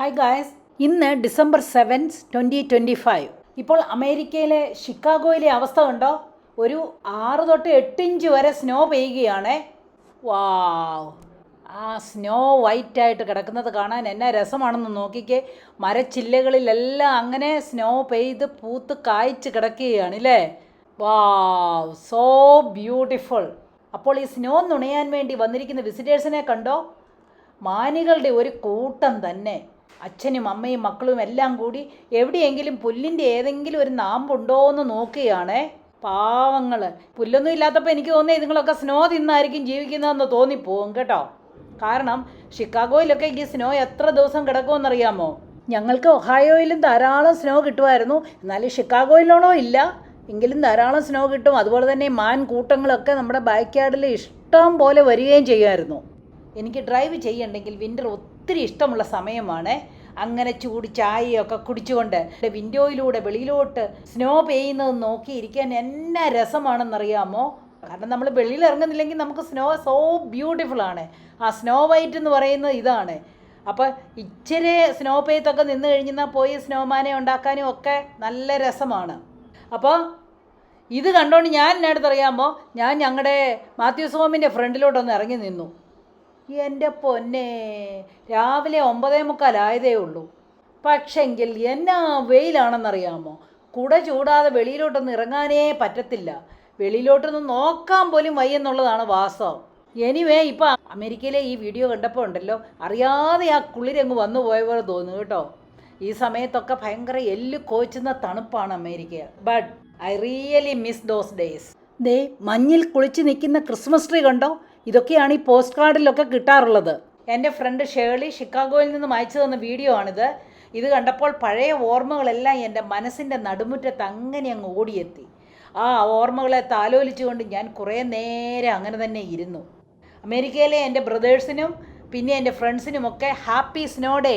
Hi guys ഇന്ന് December seventh twenty twenty five ഇപ്പോൾ അമേരിക്കയിലെ ഷിക്കാഗോയിലെ അവസ്ഥ കണ്ടോ? ഒരു ആറ് തൊട്ട് എട്ട് ഇഞ്ച് വരെ സ്നോ പെയ്യുകയാണേ. വാവ് ആ സ്നോ വൈറ്റ് ആയിട്ട് കിടക്കുന്നത് കാണാൻ എന്നെ രസമാണെന്ന് നോക്കിക്കേ. മരച്ചില്ലകളിലെല്ലാം അങ്ങനെ സ്നോ പെയ്ത് പൂത്ത് കായ്ച്ച് കിടക്കുകയാണ് അല്ലേ വാവ് സോ ബ്യൂട്ടിഫുൾ അപ്പോൾ ഈ സ്നോ നുണയാൻ വേണ്ടി വന്നിരിക്കുന്ന വിസിറ്റേഴ്സിനെ കണ്ടോ? മാനുകളുടെ ഒരു കൂട്ടം തന്നെ. അച്ഛനും അമ്മയും മക്കളും എല്ലാം കൂടി എവിടെയെങ്കിലും പുല്ലിന്റെ ഏതെങ്കിലും ഒരു നാമ്പുണ്ടോ എന്ന് നോക്കുകയാണേ. പാവങ്ങൾ പുല്ലൊന്നും ഇല്ലാത്തപ്പോൾ എനിക്ക് തോന്നിയത് ഇതുങ്ങളൊക്കെ സ്നോ തിന്നായിരിക്കും ജീവിക്കുന്നതെന്ന് തോന്നിപ്പോവും കേട്ടോ. കാരണം ഷിക്കാഗോയിലൊക്കെ ഈ സ്നോ എത്ര ദിവസം കിടക്കുമെന്നറിയാമോ? ഞങ്ങൾക്ക് ഒഹായോയിലും ധാരാളം സ്നോ കിട്ടുമായിരുന്നു. എന്നാലും ഷിക്കാഗോയിലാണോ ഇല്ല? എങ്കിലും ധാരാളം സ്നോ കിട്ടും. അതുപോലെ തന്നെ മാൻ കൂട്ടങ്ങളൊക്കെ നമ്മുടെ ബാക്ക് യാർഡിൽ ഇഷ്ടം പോലെ വരികയും ചെയ്യുമായിരുന്നു. എനിക്ക് ഡ്രൈവ് ചെയ്യണ്ടെങ്കിൽ വിന്റർ ഒത്തിരി ഇഷ്ടമുള്ള സമയമാണ്. അങ്ങനെ ചൂട് ചായയൊക്കെ കുടിച്ചുകൊണ്ട് വിൻഡോയിലൂടെ വെളിയിലോട്ട് സ്നോ പെയ്യുന്നത് നോക്കിയിരിക്കാൻ എന്നാ രസമാണെന്നറിയാമോ? കാരണം നമ്മൾ വെളിയിൽ ഇറങ്ങുന്നില്ലെങ്കിൽ നമുക്ക് സ്നോ സോ ബ്യൂട്ടിഫുൾ ആണ്. ആ സ്നോ വൈറ്റ് എന്ന് പറയുന്നത് ഇതാണ്. അപ്പോൾ ഇച്ചിരി സ്നോ പെയ്ത്തൊക്കെ നിന്ന് കഴിഞ്ഞാൽ പോയി സ്നോമാനെ ഉണ്ടാക്കാനും ഒക്കെ നല്ല രസമാണ്. അപ്പോൾ ഇത് കണ്ടുകൊണ്ട് ഞാൻ എന്നടുത്തറിയാമോ ഞാൻ ഞങ്ങളുടെ മാത്യു സ്വാമിന്റെ ഫ്രണ്ടിലോട്ടൊന്ന് ഇറങ്ങി നിന്നു. എന്റെ പൊന്നെ. രാവിലെ ഒമ്പതേ മുക്കാലായതേ ഉള്ളൂ. പക്ഷെങ്കിൽ എന്നാ വെയിലാണെന്നറിയാമോ? കുട ചൂടാതെ വെളിയിലോട്ടൊന്നും ഇറങ്ങാനേ പറ്റത്തില്ല. വെളിയിലോട്ടൊന്നും നോക്കാൻ പോലും വയ്യെന്നുള്ളതാണ് വാസ്തവം. എനിവേ ഇപ്പം അമേരിക്കയിലെ ഈ വീഡിയോ കണ്ടപ്പോൾ ഉണ്ടല്ലോ അറിയാതെ ആ കുളിരങ്ങ് വന്നു പോയ പോലെ തോന്നുന്നു കേട്ടോ. ഈ സമയത്തൊക്കെ ഭയങ്കര എല്ല് കോച്ചുന്ന തണുപ്പാണ് America but I really miss those days ദേ മഞ്ഞിൽ കുളിച്ച് നിൽക്കുന്ന ക്രിസ്മസ് ട്രീ കണ്ടോ? ഇതൊക്കെയാണ് ഈ പോസ്റ്റ് കാർഡിലൊക്കെ കിട്ടാറുള്ളത്. എന്റെ ഫ്രണ്ട് ഷേളി ഷിക്കാഗോയിൽ നിന്ന് അയച്ചു തന്ന വീഡിയോ ആണിത്. ഇത് കണ്ടപ്പോൾ പഴയ ഓർമ്മകളെല്ലാം എന്റെ മനസ്സിന്റെ നടുമുറ്റത്ത് അങ്ങനെ അങ്ങ് ഓടിയെത്തി. ആ ഓർമ്മകളെ താലോലിച്ചുകൊണ്ട് ഞാൻ കുറേ നേരം അങ്ങനെ തന്നെ ഇരുന്നു. അമേരിക്കയിലെ എന്റെ ബ്രദേഴ്സിനും പിന്നെ എന്റെ ഫ്രണ്ട്സിനുമൊക്കെ ഹാപ്പി സ്നോ ഡേ.